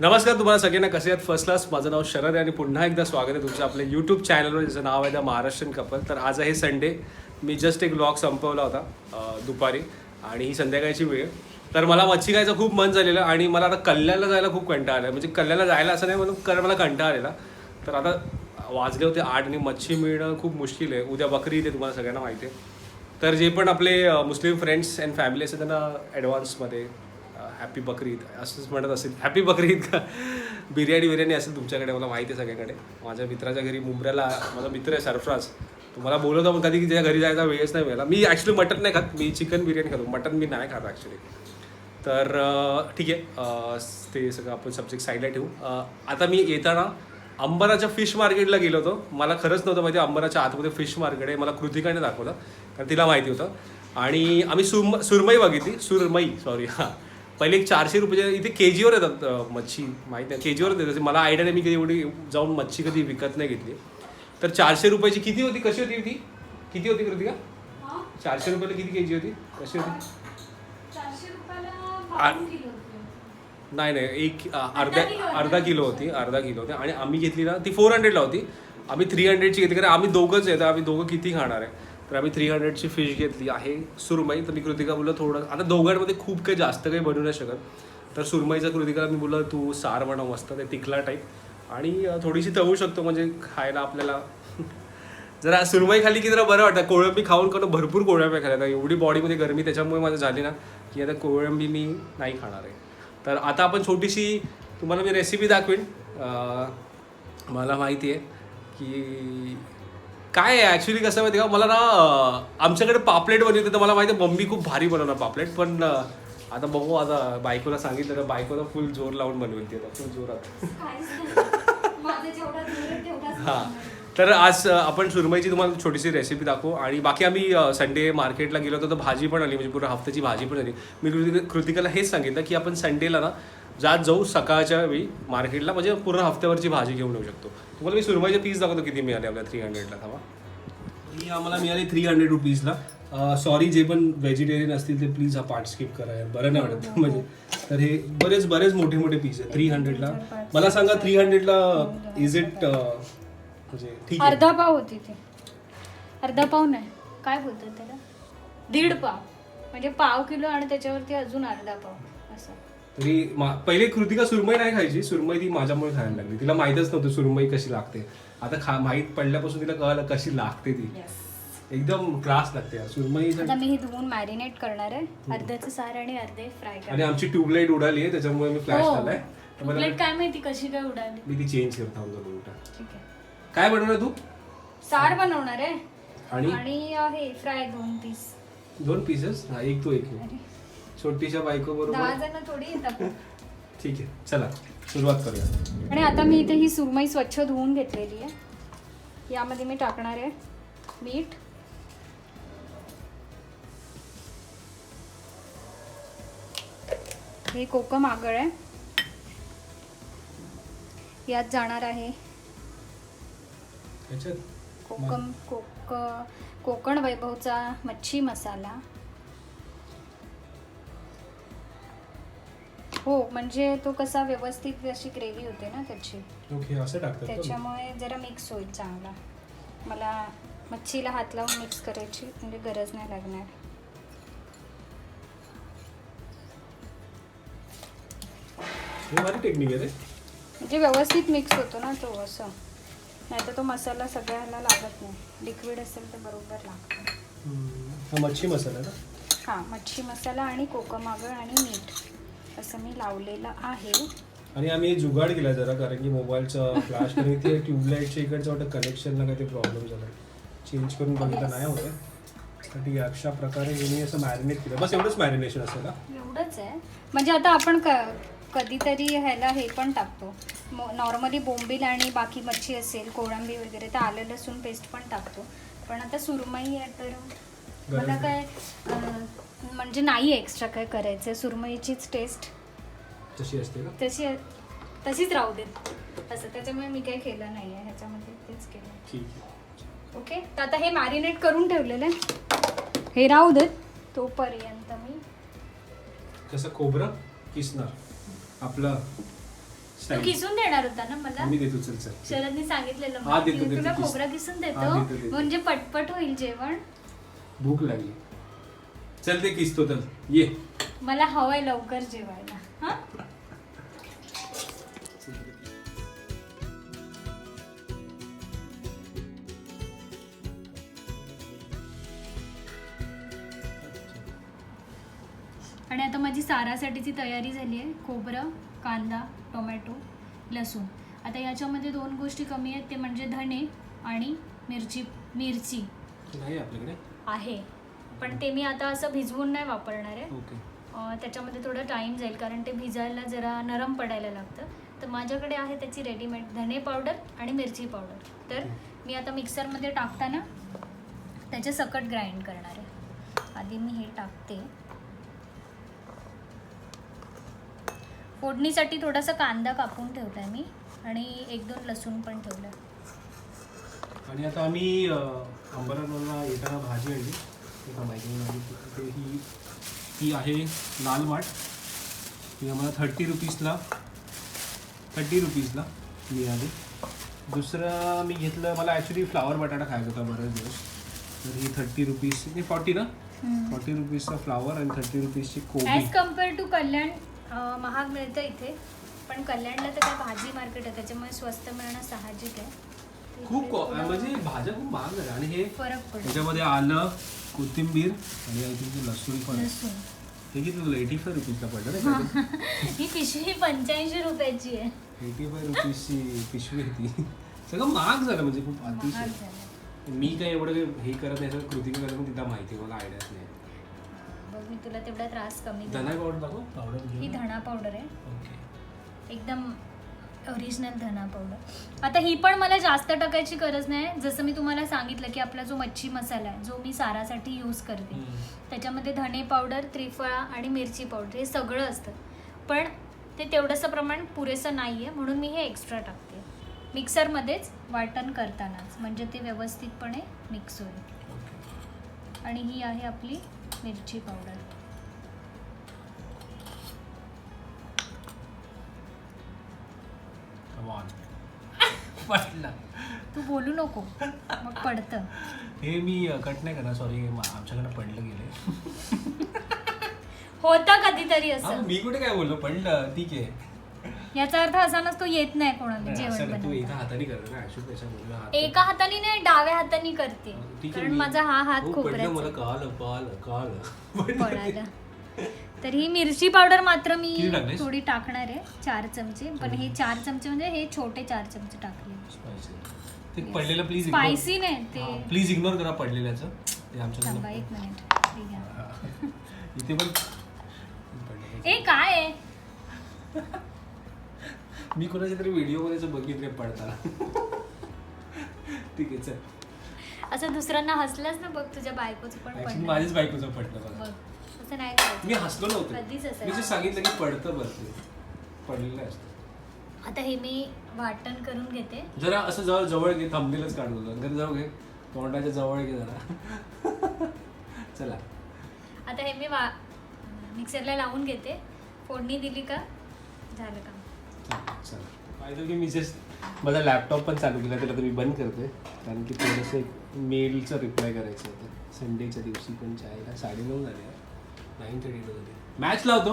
नमस्कार तुम्हाला सगळ्यांना कसे आहेत? फर्स्ट क्लास माझं नाव शरद आहे आणि पुन्हा एकदा स्वागत आहे तुमचं आपल्या यूट्यूब चॅनलवर ज्याचं नाव आहे द महाराष्ट्रीयन कपल तर आज आहे संडे मी जस्ट एक ब्लॉग संपवला होता दुपारी आणि ही संध्याकाळची वेळ. तर मला मच्छी खायचं खूप मन झालेलं आणि मला आता कल्याणला जायला खूप कंटाळा आला म्हणजे कल्याणला जायला असं नाही म्हणून कारण मला कंटाळा आलेला. तर आता वाजले होते आठ आणि मच्छी मिळणं खूप मुश्किल आहे. उद्या बकरी येते तुम्हाला सगळ्यांना माहिती आहे. तर जे पण आपले मुस्लिम फ्रेंड्स अँड फॅमिली असतात त्यांना ॲडव्हान्समध्ये हॅपी बकरी ईद. असंच म्हणत असेल हॅपी बकरी ईद का? बिर्याणी बिर्याणी असेल तुमच्याकडे मला माहिती आहे सगळ्याकडे. माझ्या मित्राच्या घरी मुंबऱ्याला माझा मित्र आहे सरफराज. तुम्हाला बोलवतो पण कधी की त्याच्या घरी जायचा वेळच नाही मिळाला. मी ॲक्च्युली मटन नाही खात मी चिकन बिर्याणी खातो. मटन मी नाही खात ॲक्च्युली तर ठीक आहे ते सगळं आपण सब्जेक्ट साईडला ठेवू. आता मी येताना अंबराच्या फिश मार्केटला गेलो होतो. मला खरंच नव्हतं माहिती अंबराच्या आतमध्ये फिश मार्केट आहे. मला कृतिकाने दाखवलं कारण तिला माहिती होतं. आणि आम्ही सुरम सुरमई बघितली. सुरमई सॉरी हां. पहिले एक चारशे रुपये इथे के जीवर येतात मच्छी. माहीत नाही के जीवर देतात मला आयडिया नाही मी कधी एवढी जाऊन मच्छी कधी विकत नाही घेतली. तर चारशे रुपयाची किती होती? कशी होती ती? किती होती कृतिका? चारशे रुपयाला किती के जी होती? कशी होती. नाही नाही. एक अर्धा अर्धा किलो, होती. अर्धा किलो होती आणि आम्ही घेतली ना ती फोर हंड्रेडला होती. आम्ही थ्री हंड्रेडची घेतली कारण आम्ही दोघंच आहे तर आम्ही दोघं किती खाणार आहे? तर आम्ही थ्री हंड्रेडची फिश घेतली. आहे सुरमई तर मी कृतिका बोललं थोडं आता दोघांमध्ये खूप काही जास्त काही बनवू नाही शकत. तर सुरमईचा कृतिकाला मी बोललं तू सार बनव मस्त ते तिखला टाईप आणि थोडीशी तळू शकतो म्हणजे खायला आपल्याला. जरा सुरमई खाली की जरा बरं वाटतं. कोळंबी खाऊन करून भरपूर कोळंबी खाल्या आता एवढी बॉडीमध्ये गरमी त्याच्यामुळे माझं झाली ना की आता कोळंबी मी नाही खाणार आहे. तर आता आपण छोटीशी तुम्हाला मी रेसिपी दाखवीन. मला माहिती आहे की काय आहे? ॲक्च्युली कसं माहिती आहे का? मला ना आमच्याकडे पापलेट बनवते तर मला माहिती आहे मम्मी खूप भारी बनवणार पापलेट. पण आता बघू आता बायकोला सांगितलं तर बायकोला फुल जोर लावून बनवेल ती आता फुल जोरात. हां. तर आज आपण सुरमईची तुम्हाला छोटीशी रेसिपी दाखवू. आणि बाकी आम्ही संडे मार्केटला गेलो होतो तर भाजी पण आली म्हणजे पूर्ण हफ्त्याची भाजी पण आली. मी कृतिक कृतिकाला हेच सांगितलं की आपण संडेला ना जात जाऊ सकाळच्या वेळी मार्केटला म्हणजे पूर्ण हफ्त्यावरची भाजी घेऊन येऊ शकतो. तुम्हाला मी सुरमईचे पीस दाखवतो किती मिळाले आपल्याला थ्री हंड्रेडला थांबा. ही आम्हाला मिळाली थ्री हंड्रेड रुपीजला सॉरी जे पण व्हेजिटेरियन असतील ते प्लीज हा पार्ट स्किप करा यार. बरं नाही वाटत. म्हणजे तर हे बरेच बरेच मोठे मोठे पीस आहेत. थ्री हंड्रेडला मला सांगा थ्री हंड्रेडला इज इट म्हणजे ठीक आहे? अर्धा पाव होती ती. अर्धा पाव नाही. काय बोलतात त्याला? दीड पाव. म्हणजे पाव किलो आणि त्याच्यावरती अजून अर्धा पाव. असं. तरी पहिले कृतिका सुरमई नाही खायची. सुरमई ती माझ्यामुळे खायला लागली. तिला माहीतच नव्हतं सुरमई कशी लागते. आता खा माहीत पडल्यापासून तिला कळालं कशी लागते ती. एकदम क्लास लागते यार. सुरमई आता मी हे धुवून मॅरिनेट करणार आहे. अर्ध्याचं सार आणि अर्धे फ्राय आणि आमची ट्यूबलाईट उडाली आहे त्याच्यामुळे मी फ्लॅश हो. झालाय. मला- प्लेट काय माहिती कशी काय उडाली? मी ती चेंज करता दोन ठीक आहे. काय बनवणार तू? सार बनवणार आहे. आणि? हे फ्राय दोन पीस दोन पीसेस हा एक तो एक. छोटीशा बायको दहा बरोबर? जण थोडी येतात. ठीक आहे चला सुरुवात करूया. आणि आता मी इथे ही सुरमई स्वच्छ धुवून घेतलेली आहे. यामध्ये मी टाकणार आहे मीठ. हे कोकम आगळ आहे. यात जाणार आहे याच्यात? कोकम कोक कोकण वैभवचा मच्छी मसाला. हो म्हणजे तो कसा व्यवस्थित अशी ग्रेव्ही होते ना त्याची. ओके असं टाकतात का? त्याच्यामुळे जरा मिक्स होईल चांगला. मला मच्छीला हात लावून मिक्स करायची म्हणजे गरज नाही लागणार. हे भारी टेक्निक आहे रे. म्हणजे व्यवस्थित मिक्स होतो ना तो असं. नाही तर तो मसाला सगळ्याला लागत नाही. लिक्विड असेल तर बरोबर लागतो. हम्म. हा मच्छी मसाला ना? हां मच्छी मसाला आणि कोकम आगळ आणि मीठ. असं मी लावलेलं आहे. आणि आम्ही जुगाड केला जरा कारण की मोबाईलचं फ्लॅश आणि ते ट्यूबलाईटच्या इकडचं वाटतं कनेक्शनला काही ते प्रॉब्लेम झाला चेंज करून बघितलं नाही होतं अशा प्रकारे मी असं मॅरिनेट केलं. बस एवढंच मॅरिनेशन असेल का एवढंच आहे. म्हणजे आता आपण क कधीतरी ह्याला हे पण टाकतो. नॉर्मली बोंबील आणि बाकी मच्छी असेल कोळंबी वगैरे तर आलं लसूण पेस्ट पण टाकतो. पण आता सुरमई आहे तर मला गरज काय अं, म्हणजे नाही एक्स्ट्रा काय करायचं सुरमईचीच टेस्ट तशी असते का? तशी तशीच राहू देत असं त्याच्यामुळे मी काही केलं नाही आहे ह्याच्यामध्ये तेच केलं. ठीक आहे. ओके? तर आता हे मॅरिनेट करून ठेवलेलं आहे. हे राहू देत तोपर्यंत मी कसं खोबरं किसणार? आपलं तू किसून देणार होता ना मला? मी देतो चल चल. शरदने सांगितलेलं. हा, मला देतो, की देतो, तुला किस- खोबरा किसून हा, देतो. देतो, देतो. म्हणजे पटपट होईल जेवण. भूक लागली. चल ते किसतो चल. ये. मला हवंय लवकर जेवायला. हा? आणि आता माझी सारासाठीची तयारी झाली आहे. खोबरं कांदा टोमॅटो लसूण. आता याच्यामध्ये दोन गोष्टी कमी आहेत. ते म्हणजे धणे आणि मिरची मिरची. नाही आपल्याकडे? आहे. पण ते मी आता असं भिजवून नाही वापरणार आहे. त्याच्यामध्ये थोडं टाईम जाईल कारण ते भिजायला जरा नरम पडायला लागतं. तर माझ्याकडे आहे त्याची रेडीमेड धने पावडर आणि मिरची पावडर तर मी आता मिक्सरमध्ये टाकताना त्याचे सकट ग्राइंड करणार आहे. आधी मी हे टाकते. फोडणीसाठी थोडासा कांदा कापून ठेवला आहे मी आणि एक दोन लसूण पण ठेवलं आणि आता आम्ही अंबरनाथला येताना भाजी आणली. ती का माहिती ही ही आहे लाल माठ. ही आम्हाला थर्टी रुपीजला थर्टी रुपीजला मिळाली. दुसरं मी घेतलं मला ॲक्च्युली फ्लावर बटाटा खायचा होता बरेच दिवस. तर ही थर्टी रुपीज फॉर्टी ना? फॉर्टी रुपीजचा फ्लावर आणि थर्टी रुपीजची कोबी. ॲज कंपेअर टू कल्याण महाग मिळतं इथे. पण कल्याणला तर काय भाजी मार्केट आहे त्याच्यामुळे स्वस्त मिळणं साहजिक आहे. खूप म्हणजे भाज्या खूप महाग झाल्या आणि हे फरक पडतो. त्याच्यामध्ये आलं कोथिंबीर आणि आय थिंक लसूण पण. लसूण. हे किती तुला एटी फाय रुपीजला पडलं ना ही. पिशवी पंच्याऐंशी रुपयाची आहे. एटी फाय रुपीजची पिशवी होती सगळं महाग झालं म्हणजे खूप अतिशय. मी काय एवढं काही हे करत नाही सगळं कृती करत तिला माहिती मला आयडियाच नाही. बघ मी तुला तेवढा त्रास कमी धना. पावडर दाखव. पावडर ही धणा पावडर आहे. ओके. एकदम ओरिजिनल धना पावडर आता ही पण मला जास्त टाकायची गरज नाही. जसं मी तुम्हाला सांगितलं की आपला जो मच्छी मसाला आहे जो मी सारासाठी यूज करते. त्याच्यामध्ये धणे पावडर त्रिफळा आणि मिरची पावडर हे सगळं असतं. पण ते तेवढंसं प्रमाण पुरेसं नाही आहे म्हणून मी हे एक्स्ट्रा टाकते. मिक्सरमध्येच वाटण करतानाच. म्हणजे ते व्यवस्थितपणे मिक्स होईल. आणि ही आहे आपली मिरची पावडर पडला. तू बोलू नको. मग पडतं. हे मी कट नाही करणार सॉरी आमच्याकडे पडलं गेले होतं कधीतरी असं. मी कुठे काय बोललो? पडलं ठीक आहे. याचा अर्थ असा नसतो येत नाही कोणाला नाही, असं जेवण नाही, तू एका हाताने करतो ना ऍक्च्युली त्याच्यामुळे हात एका हाताने. नाही डाव्या हाताने करते. ठीक आहे, कारण मी- माझा हा हात हो, पडलं मला खोबऱ्याचा कळालं कळालं कळालं पळाला. तर ही मिरची पावडर मात्र मी टाकलीस? थोडी टाकणार आहे चार चमचे. पण हे चार चमचे म्हणजे हे छोटे चार चमचे टाकले. Spicy. ते पडलेलं प्लीज स्पायसी नाही ते प्लीज इग्नोर करा पडलेल्याचं. ते थांबा आमच्याकडे एक मिनिट हे घ्या. इथे पण. ए काय आहे? मी कोणाच्या तरी व्हिडिओमध्ये बघितले पडताना. ठीक आहे चल. असं दुसऱ्यांना हसलंच ना बघ तुझ्या बायकोचं पण पडलं. माझ्याच बायकोचं पडलं बघा. बघ असं नाही करायचं. मी हसलो नव्हतो. कधीच मी. जे सांगितलं की पडतं बरं ते पडलेलं असतं. आता हे मी वाटण करून घेते. जरा असं जवळ जवळ घे थांबलेलंच काढू नका जवळ घे तोंडाच्या जवळ घे जरा. चला. आता हे मी वा मिक्सरला लावून घेते. फोडणी दिली का? झालं का? चला की मी जस्ट माझा लॅपटॉप पण चालू केला त्याला तर मी बंद करते कारण की थोडंसं एक मेलचं रिप्लाय करायचं होतं. संडेच्या दिवशी पण चायला साडेनऊ झाले. नाईन थर्टी टू झाले. मॅच लावतो.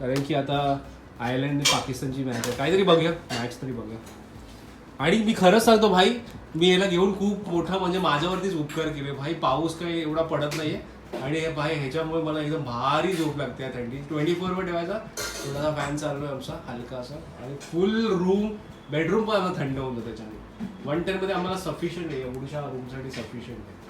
कारण की आता आयर्लंड आणि पाकिस्तानची मॅच आहे. काहीतरी बघूया. मॅच तरी बघूया. आणि मी खरंच सांगतो भाई मी याला घेऊन खूप मोठा म्हणजे माझ्यावरतीच उपकार केले भाई पाऊस काही एवढा पडत नाही आहे आणि हे भाई ह्याच्यामुळे मला एकदम भारी झोप लागते या थंडी. ट्वेंटी फोरवर ठेवायचा. थोडासा फॅन चालू आहे आमचा हलका असा आणि फुल रूम बेडरूम पण आता थंड होतं त्याच्याने. वन टेनमध्ये आम्हाला सफिशियंट आहे एवढ्या रूमसाठी सफिशियंट आहे.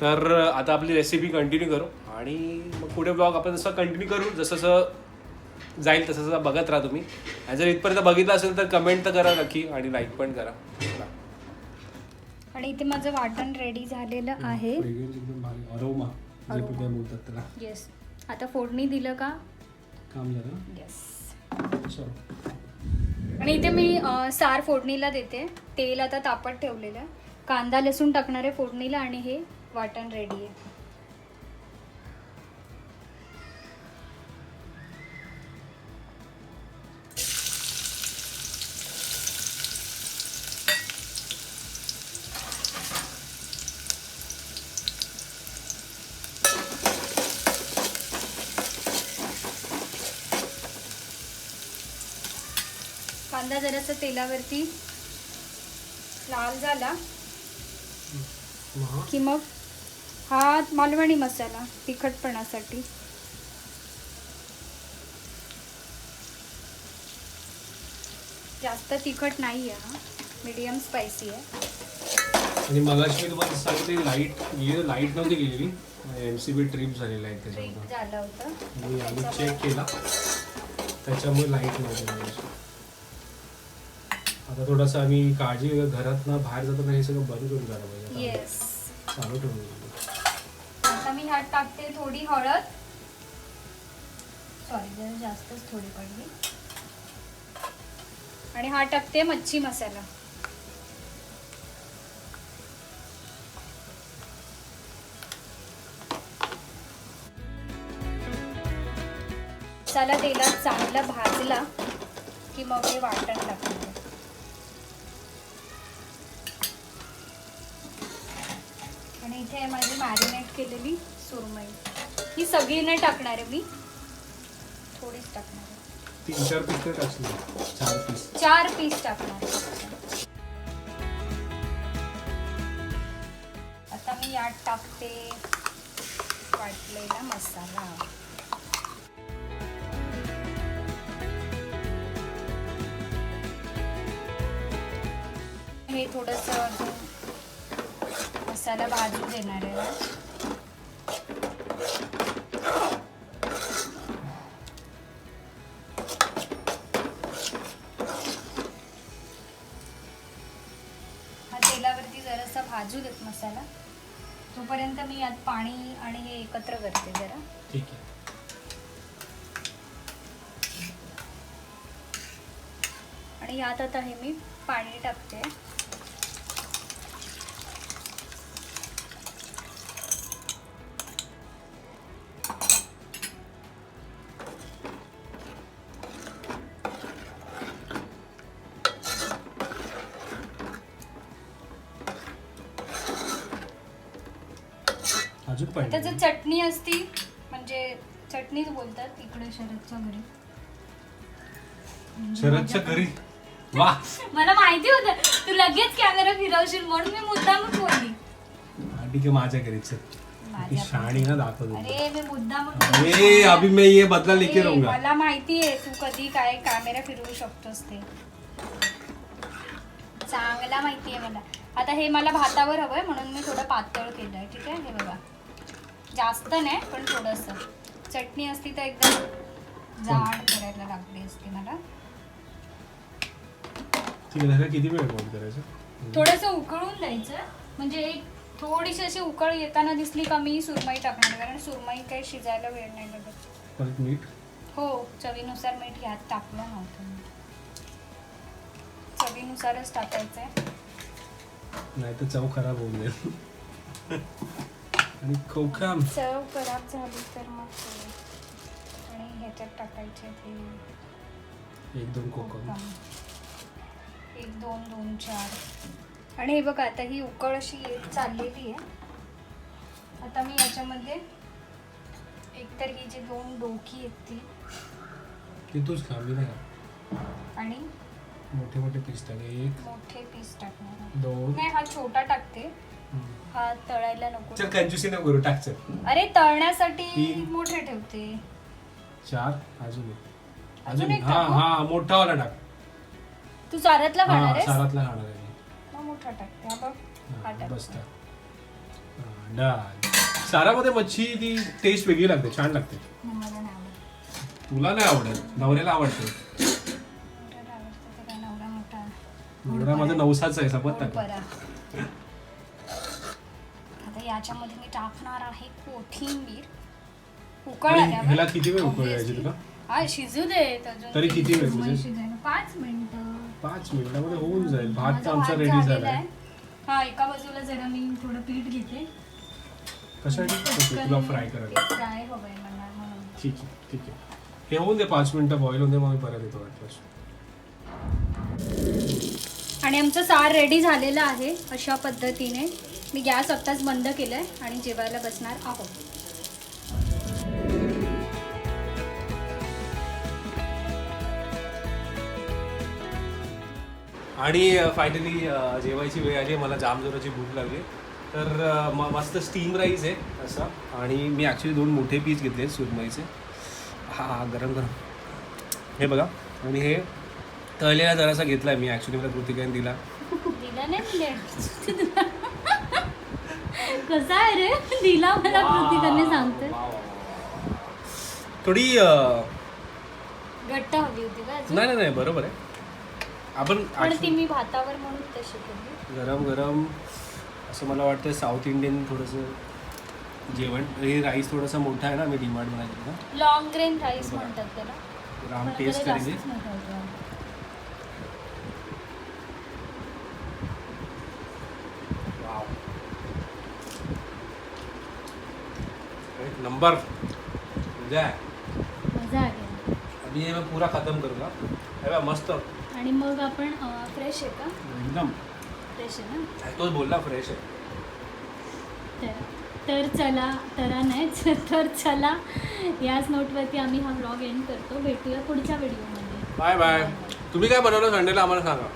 तर आता आपली रेसिपी कंटिन्यू करू. आणि मग पुढे ब्लॉग आपण जसं कंटिन्यू करू जसं जसं जाईल तसं तसं बघत राहा तुम्ही. आणि जर इथपर्यंत बघितलं असेल तर कमेंट तर करा नक्की आणि लाईक पण करा. आणि इथे माझं वाटण रेडी झालेलं आहे. बोलतात त्याला. येस आता फोडणी दिलं का? काम झालं. येस. आणि इथे मी अ, सार फोडणीला देते. तेल आता तापत ठेवलेलं. आहे कांदा लसूण टाकणार आहे फोडणीला आणि हे वाटण रेडी आहे. कांदा जरासा तेलावरती लाल झाला की मग हा मालवणी मसाला तिखटपणासाठी. जास्त तिखट नाही आहे हा. मीडियम स्पायसी आहे. आणि मगाशी मी तुम्हाला सांगितले लाइट गेली लाइट नव्हती गेलेली एम सी बी ट्रिप झालेला आहे ट्रिप त्याच्यामध्ये झालं होतं. मी आधी चेक केला. त्याच्यामुळे लाइट नव्हती. आता थोडंसं आम्ही काळजी. घरात ना बाहेर जाताना हे सगळं बंद करून जायला पाहिजे येस चालू ठेवून दिलं. आता मी ह्यात टाकते थोडी हळद. सॉरी जरा जास्तच थोडी पडली. आणि हा टाकते मच्छी मसाला. मसाला तेलात चांगला भाजला की मग हे वाटण टाकणार आणि इथे आहे माझी मॅरिनेट केलेली सुरमई. ही सगळी नाही टाकणार आहे मी. थोडीच टाकणार आहे. तीन चार पीस तर टाकशील. चार पीस चार पीस टाकणार आहे. आता मी यात टाकते वाटलेला मसाला. हे थोडस अजून मसाला भाजून देणार आहे. हा तेलावरती जरासा भाजू देत मसाला. तोपर्यंत मी यात पाणी आणि हे एकत्र करते जरा. ठीक आहे. आणि यात आता हे मी पाणी टाकते. अजून पाहिजे जर चटणी असती म्हणजे चटणीच बोलतात इकडे शरदच्या घरी. म्हणजे शरदच्या घरी? वा. मला माहिती होतं. तू लगेच कॅमेरा फिरवशील म्हणून मी मुद्दामच बोलली. ठीक आहे माझ्या घरी चल. ती माझ्या शाणी ना दाखवतो. अरे मी मुद्दाम अरे अभी मैं ये बदला लेके रहूंगा मला माहिती आहे तू कधी काय कॅमेरा फिरवू शकतोस ते. चांगला माहिती आहे मला. आता हे मला भातावर हवंय म्हणून मी थोडं पातळ केलंय. ठीक आहे हे बघा. जास्त नाही पण थोडस. चटणी असती तर एकदम जाड करायला लागली असती मला. किती वेळ करायचं? थोडस उकळून द्यायचं. म्हणजे एक थोडीशी अशी उकळ येताना दिसली का मी सुरमई टाकणार कारण सुरमई काही शिजायला वेळ नाही लागत. परत मीठ? हो चवीनुसार मीठ ह्यात टाकलं नव्हतं. चवीनुसारच टाकायचंय. नाही तर चव खराब होऊन जाईल. आणि खोखाम चव खराब झाली तर मग ते- आणि ह्याच्यात टाकायचे ते एक दोन कोकम. कोकम. एक दोन दोन चार. आणि हे बघा आता ही उकळ अशी येत चाललेली आहे. आता मी याच्यामध्ये एकतर ही जी दोन डोकी आहेत ती. ते तूच खा मी नाही खात. आणि? मोठे मोठे पीस टाक. एक मोठे पीस टाकणार आहे. दोन. नाही हा छोटा टाकते. हा तळायला नको. चल कंजूसी नको करू टाक चल. अरे तळण्यासाठी तीन. मोठे ठेवते. चार अजून एक. अजून अजून एक हा टाकू? हा मोठा वाला टाक. तू चारातला खाणार हा आहेस? सारातला खाणार आहे. मग मोठा टाकते हा बघ. हा हा, टाक. बस टाक. हा, डाळ सारामध्ये मच्छी ती टेस्ट वेगळी लागते छान लागते. मला नाही आवडत. तुला नाही आवडत? नवऱ्याला आवडते. मोठा आवडतं तर काय नवरा मोठा नवरा माझा नवसाच आहे सपत टाक. बरा. आता याच्यामध्ये मी टाकणार आहे कोथिंबीर. उकळ आणि आल्यावर ह्याला किती वेळ उकळ द्यायची. तुला? हा शिजू अजून तरी किती वेळ? शिजायला पाच मिनिटं. पाच मिनिटामध्ये होऊन जाईल. भात माझा आमचा भात रेडी झालेला झालाय आहे. हा एका बाजूला जरा मी थोडं पीठ घेते. कशासाठी? तुला फ्राय करायला. फ्राय हवंय मला म्हणून. ठीक आहे ठीक आहे. हे होऊन दे पाच मिनिटं बॉईल होऊन दे मग मी परत येतो वाटल्यास. आणि आमचं सार रेडी झालेलं आहे अशा पद्धतीने. मी गॅस आत्ताच बंद केलाय आणि जेवायला बसणार आहोत. आणि फायनली जेवायची वेळ आली. मला जाम जोराची भूक लागली. तर म- मस्त स्टीम राईस आहे असा. आणि मी ॲक्च्युली दोन मोठे पीस घेतले सुरमईचे. हा हा गरम गरम. हे बघा. आणि हे तळलेला जरासा घेतला मी. ॲक्च्युली मला कृतिकाने दिला. दिला नाही दिला कसा आहे रे? दिला मला कृतिकाने सांगते. थोडी घट्ट हवी होती का अजून? नाही नाही नाही बरोबर आहे. आपण पण ती actually मी भातावर म्हणून तशी केली. गरम गरम असं मला वाटतं साऊथ इंडियन थोडंसं जेवण. हे राईस थोडासा मोठा आहे ना मी डिमांड ना लॉंग ग्रेन राईस म्हणतात त्याला. राम पण टेस्ट जास्तच मोठा होतो. नंबर मजा है मजा आली. अभी ये मैं पूरा खत्म करूँगा बा, मस्त. आणि मग आपण फ्रेश आहे का? एकदम. फ्रेश आहे ना? तोच बोलला फ्रेश आहे. तर तर चला तरा नाहीच तर चला. याच नोटवरती आम्ही हा व्लॉग एंड करतो. भेटूया पुढच्या व्हिडिओमध्ये बाय बाय तुम्ही काय बनवलं संडेला आम्हाला सांगा.